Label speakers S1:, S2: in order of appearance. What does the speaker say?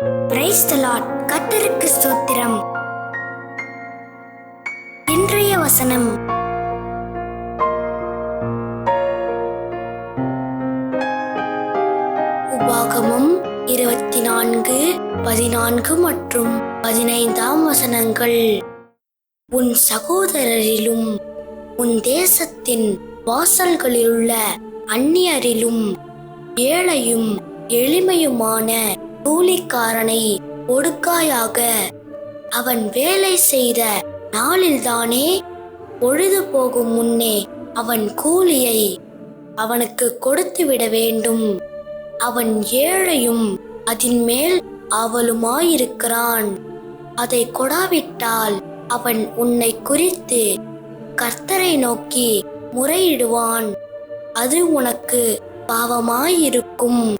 S1: Price கத்தருக்கு ஸ்தோத்திரம். இன்றைய வசனம். உபாகமும் இருபத்தி நான்கு பதினான்கு மற்றும் பதினைந்தாம் வசனங்கள். உன் சகோதரரிலும் உன் தேசத்தின் வாசல்களிலுள்ள அந்நியரிலும் ஏழையும் எளிமையுமான கூலிக்காரனை ஒடுக்காயாக அவன் வேலை செய்த நாளில்தானே பொழுது போகும் முன்னே அவன் கூலியை அவனுக்கு கொடுத்து விட வேண்டும். அவன் ஏழையும் அதின் மேல் ஆவலுமாயிருக்கிறான். அதை கொடாவிட்டால் அவன் உன்னை குறித்து கர்த்தரை நோக்கி முறையிடுவான். அது உனக்கு பாவமாயிருக்கும்.